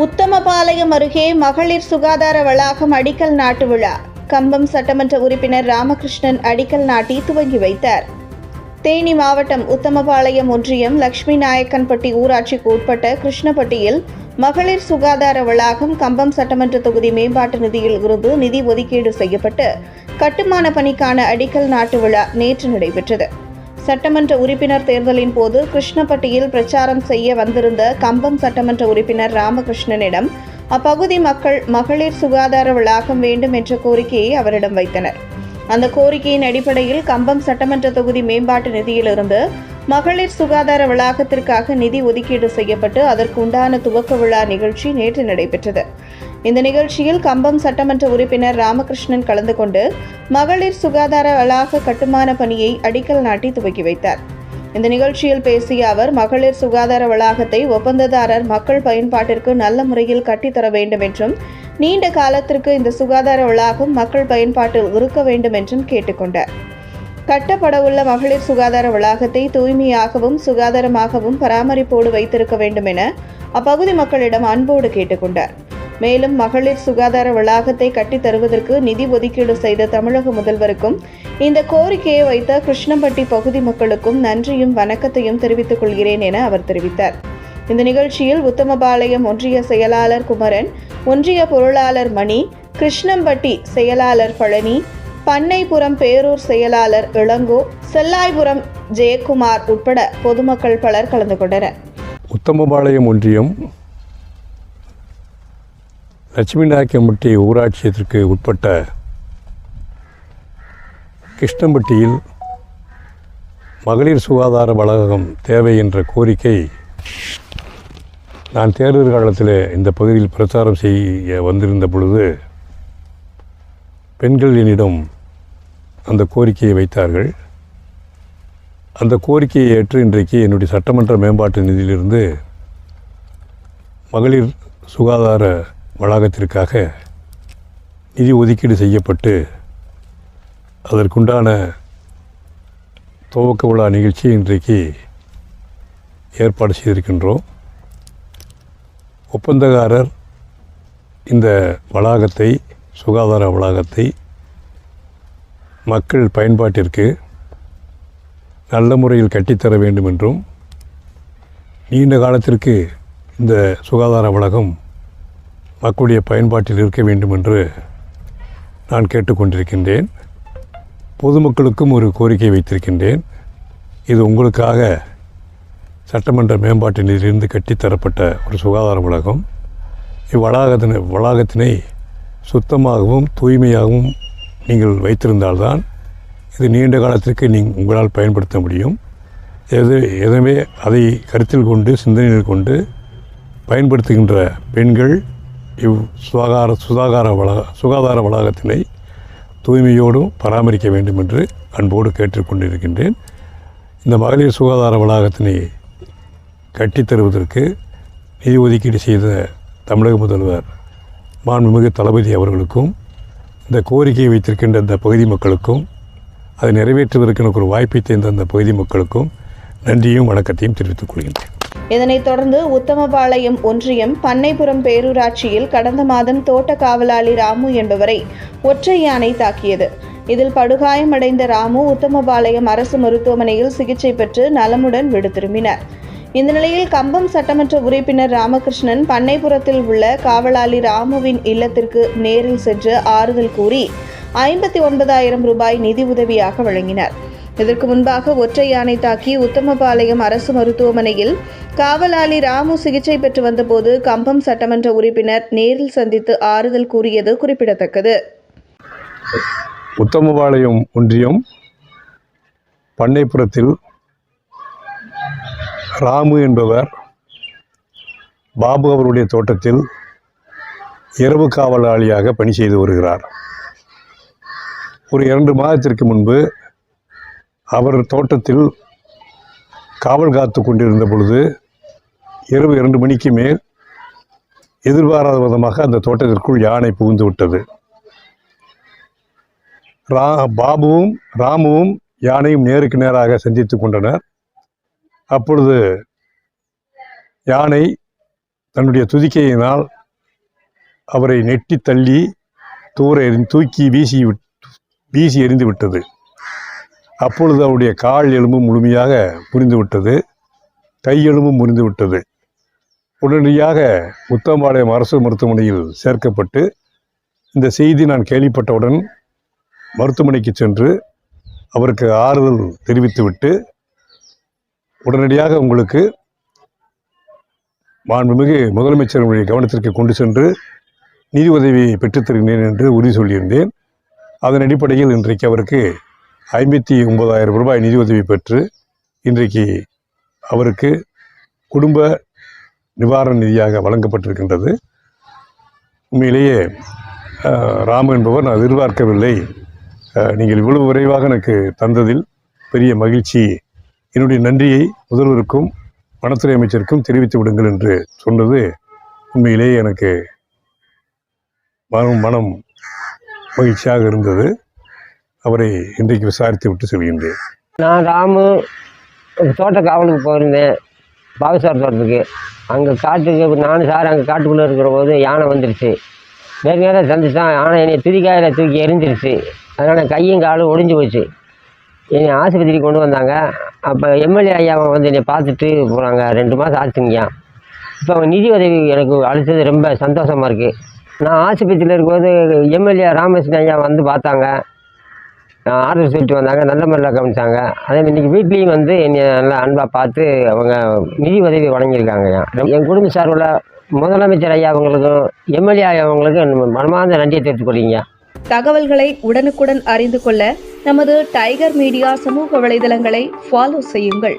உத்தமபாளையம் அருகே மகளிர் சுகாதார வளாகம் அடிக்கல் நாட்டு விழா. கம்பம் சட்டமன்ற உறுப்பினர் ராமகிருஷ்ணன் அடிக்கல் நாட்டி துவங்கி வைத்தார். தேனி மாவட்டம் உத்தமபாளையம் ஒன்றியம் லட்சுமி நாயக்கன்பட்டி ஊராட்சிக்கு உட்பட்ட கிருஷ்ணப்பட்டியில் மகளிர் சுகாதார வளாகம் கம்பம் சட்டமன்ற தொகுதி மேம்பாட்டு நிதியில் இருந்து நிதி ஒதுக்கீடு செய்யப்பட்டு கட்டுமான பணிக்கான அடிக்கல் நாட்டு விழா நேற்று நடைபெற்றது. சட்டமன்ற உறுப்பினர் தேர்தலின் போது கிருஷ்ணப்பட்டியில் பிரச்சாரம் செய்ய வந்திருந்த கம்பம் சட்டமன்ற உறுப்பினர் ராமகிருஷ்ணனிடம் அப்பகுதி மக்கள் மகளிர் சுகாதார வளாகம் வேண்டும் என்ற கோரிக்கையை அவரிடம் வைத்தனர். அந்த கோரிக்கையின் அடிப்படையில் கம்பம் சட்டமன்ற தொகுதி மேம்பாட்டு நிதியிலிருந்து மகளிர் சுகாதார வளாகத்திற்காக நிதி ஒதுக்கீடு செய்யப்பட்டு அதற்கு உண்டான துவக்க விழா நிகழ்ச்சி நேற்று நடைபெற்றது. இந்த நிகழ்ச்சியில் கம்பம் சட்டமன்ற உறுப்பினர் ராமகிருஷ்ணன் கலந்து கொண்டு மகளிர் சுகாதார வளாக கட்டுமான பணியை அடிக்கல் நாட்டி துவக்கி வைத்தார். இந்த நிகழ்ச்சியில் பேசிய அவர் மகளிர் சுகாதார வளாகத்தை ஒப்பந்ததாரர் மக்கள் பயன்பாட்டிற்கு நல்ல முறையில் கட்டித்தர வேண்டும் என்றும் நீண்ட காலத்திற்கு இந்த சுகாதார வளாகம் மக்கள் பயன்பாட்டில் இருக்க வேண்டும் என்றும் கேட்டுக்கொண்டார். கட்டப்படவுள்ள மகளிர் சுகாதார வளாகத்தை தூய்மையாகவும் சுகாதாரமாகவும் பராமரிப்போடு வைத்திருக்க வேண்டும் என அப்பகுதி மக்களிடம் அன்போடு கேட்டுக்கொண்டார். மேலும் மகளிர் சுகாதார வளாகத்தை கட்டித் தருவதற்கு நிதி ஒதுக்கீடு செய்த தமிழக முதல்வருக்கும் இந்த கோரிக்கையை வைத்த கிருஷ்ணம்பட்டி பகுதி மக்களுக்கும் நன்றியும் வணக்கத்தையும் தெரிவித்துக் கொள்கிறேன் என அவர் தெரிவித்தார். இந்த நிகழ்ச்சியில் உத்தமபாளையம் ஒன்றிய செயலாளர் குமரன் ஒன்றிய பொருளாளர் மணி கிருஷ்ணம்பட்டி செயலாளர் பழனி பண்ணைபுரம் பேரூர் செயலாளர் இளங்கோ செல்லாய்புரம் ஜெயக்குமார் உட்பட பொதுமக்கள் பலர் கலந்து கொண்டனர். உத்தமபாளையம் ஒன்றியம் லட்சுமி நாயக்கம்பட்டி ஊராட்சியத்திற்கு உட்பட்ட கிருஷ்ணம்பட்டியில் மகளிர் சுகாதார வளாகம் தேவை என்ற கோரிக்கை நான் தேர்தல் காலத்தில் இந்த பகுதியில் பிரச்சாரம் செய்ய வந்திருந்த பொழுது பெண்கள் என்னிடம் அந்த கோரிக்கையை வைத்தார்கள். அந்த கோரிக்கையை ஏற்று இன்றைக்கு என்னுடைய சட்டமன்ற மேம்பாட்டு நிதியிலிருந்து மகளிர் சுகாதார வளாகத்திற்காக நிதி ஒதுக்கீடு செய்யப்பட்டு அதற்குண்டான துவக்க விழா நிகழ்ச்சி இன்றைக்கு ஏற்பாடு செய்திருக்கின்றோம். ஒப்பந்தக்காரர் இந்த வளாகத்தை சுகாதார வளாகத்தை மக்கள் பயன்பாட்டிற்கு நல்ல முறையில் கட்டித்தர வேண்டும் என்றும் நீண்ட காலத்திற்கு இந்த சுகாதார வளாகம் மக்களுடைய பயன்பாட்டில் இருக்க வேண்டும் என்று நான் கேட்டுக்கொண்டிருக்கின்றேன். பொதுமக்களுக்கும் ஒரு கோரிக்கை வைத்திருக்கின்றேன். இது உங்களுக்காக சட்டமன்ற மேம்பாட்டு நிதியிலிருந்து கட்டித்தரப்பட்ட ஒரு சுகாதார உலகம் இவ்வளாகத்தினை வளாகத்தினை சுத்தமாகவும் தூய்மையாகவும் நீங்கள் வைத்திருந்தால்தான் இது நீண்ட காலத்திற்கு நீங்கள் உங்களால் பயன்படுத்த முடியும். எது எதுவுமே அதை கருத்தில் கொண்டு சிந்தனையில் கொண்டு பயன்படுத்துகின்ற பெண்கள் இவ் சுகாதார சுகாதார வளாக சுகாதார வளாகத்தினை தூய்மையோடும் பராமரிக்க வேண்டும் என்று அன்போடு கேட்டுக்கொண்டிருக்கின்றேன். இந்த மகளிர் சுகாதார வளாகத்தினை கட்டித்தருவதற்கு நிதி ஒதுக்கீடு செய்த தமிழக முதல்வர் மாண்புமிகு தளபதி அவர்களுக்கும் இந்த கோரிக்கையை வைத்திருக்கின்ற இந்த பகுதி மக்களுக்கும் அதை நிறைவேற்றுவதற்கு எனக்கு ஒரு வாய்ப்பை தேர்ந்த அந்த பகுதி மக்களுக்கும் நன்றியும் வணக்கத்தையும் தெரிவித்துக் கொள்கின்றேன். இதனைத் தொடர்ந்து உத்தமபாளையம் ஒன்றியம் பண்ணைபுரம் பேரூராட்சியில் கடந்த மாதம் தோட்ட காவலாளி ராமு என்பவரை ஒற்றை யானை தாக்கியது. இதில் படுகாயமடைந்த ராமு உத்தமபாளையம் அரசு மருத்துவமனையில் சிகிச்சை பெற்று நலமுடன் விடு திரும்பினார். இந்த நிலையில் கம்பம் சட்டமன்ற உறுப்பினர் ராமகிருஷ்ணன் பண்ணைபுரத்தில் உள்ள காவலாளி ராமுவின் இல்லத்திற்கு நேரில் சென்று ஆறுதல் கூறி ஐம்பத்தி ஒன்பதாயிரம் ரூபாய் நிதி உதவியாக வழங்கினார். இதற்கு முன்பாக ஒற்றை யானை தாக்கி உத்தமபாளையம் அரசு மருத்துவமனையில் காவலாளி ராமு சிகிச்சை பெற்று வந்தபோது கம்பம் சட்டமன்ற உறுப்பினர் நேரில் சந்தித்து ஆறுதல் கூறியது குறிப்பிடத்தக்கது. உத்தமபாளையம் ஒன்றியம் பண்ணைப்புறத்தில் ராமு என்பவர் பாபு அவருடைய தோட்டத்தில் இரவு காவலாளியாக பணி செய்து வருகிறார். ஒரு இரண்டு மாதத்திற்கு முன்பு அவர் தோட்டத்தில் காவல் காத்து கொண்டிருந்த பொழுது இரவு இரண்டு மணிக்கு மேல் எதிர்பாராத விதமாக அந்த தோட்டத்திற்குள் யானை புகுந்து விட்டது. ரா பாபுவும் ராமுவும் யானையும் நேருக்கு நேராக சந்தித்து கொண்டனர். அப்பொழுது யானை தன்னுடைய துதிக்கையினால் அவரை நெட்டி தள்ளி தூர எறி தூக்கி வீசி விட் வீசி எறிந்து விட்டது. அப்பொழுது அவருடைய கால் எலும்பு முழுமையாக புரிந்துவிட்டது கை எலும்பும் முறிந்துவிட்டது. உடனடியாக முத்தம்பாளையம் அரசு மருத்துவமனையில் சேர்க்கப்பட்டு இந்த செய்தி நான் கேள்விப்பட்டவுடன் மருத்துவமனைக்கு சென்று அவருக்கு ஆறுதல் தெரிவித்துவிட்டு உடனடியாக உங்களுக்கு மாண்புமிகு முதலமைச்சருடைய கவனத்திற்கு கொண்டு சென்று நிதி உதவியை பெற்றுத் தருகிறேன் என்று உறுதி சொல்லியிருந்தேன். அதன் அடிப்படையில் இன்றைக்கு அவருக்கு ஐம்பத்தி ஒன்பதாயிரம் ரூபாய் நிதியுதவி பெற்று இன்றைக்கு அவருக்கு குடும்ப நிவாரண நிதியாக வழங்கப்பட்டிருக்கின்றது. உண்மையிலேயே அஹ், ராமு என்பவர் நான் எதிர்பார்க்கவில்லை. நீங்கள் இவ்வளவு விரைவாக எனக்கு தந்ததில் பெரிய மகிழ்ச்சி. என்னுடைய நன்றியை முதல்வருக்கும் வனத்துறை அமைச்சருக்கும் தெரிவித்து விடுங்கள் என்று சொன்னது உண்மையிலேயே எனக்கு மனம் மனம் மகிழ்ச்சியாக இருந்தது. அவரை இன்றைக்கு விசாரித்து விட்டு செல்கின்றேன். நான் ராமு தோட்ட காவலுக்கு போயிருந்தேன் பாகுசார் தோட்டத்துக்கு. அங்கே காட்டுக்கு நானும் சார் அங்கே காட்டுக்குள்ளே இருக்கிற போது யானை வந்துருச்சு. வேறு நேரம் சந்திச்சான் யானை என்னை துதிக்காயில் தூக்கி எரிஞ்சிருச்சு. அதனால் கையும் காலும் ஒடிஞ்சு போச்சு. என்னை ஆஸ்பத்திரிக்கு கொண்டு வந்தாங்க. அப்போ எம்எல்ஏ ஐயா வந்து என்னை பார்த்துட்டு போனாங்க. ரெண்டு மாதம் ஆச்சுங்கய்யா இப்போ அவங்க நிதி உதவி எனக்கு அழைச்சது ரொம்ப சந்தோஷமாக இருக்குது நான் ஆஸ்பத்திரியில் இருக்கும்போது எம்எல்ஏ ராமகிருஷ்ணன் ஐயா வந்து பார்த்தாங்க. ஆர்டர் சொல்லிட்டு வந்தாங்க நல்ல முறையில் கவனிச்சாங்க. அதே இன்றைக்கி இன்னைக்கு வீட்லேயும் வந்து என்னை நல்லா அன்பாக பார்த்து அவங்க நிதி உதவி வழங்கியிருக்காங்க. என் குடும்ப சார்பில் முதலமைச்சர் ஐயா அவங்களுக்கும் எம்எல்ஏ ஐயா அவங்களுக்கும் மனமார்ந்த நன்றியை தெரிவித்துக் தகவல்களை உடனுக்குடன் அறிந்து கொள்ள நமது டைகர் மீடியா சமூக வலைதளங்களை ஃபாலோ செய்யுங்கள்.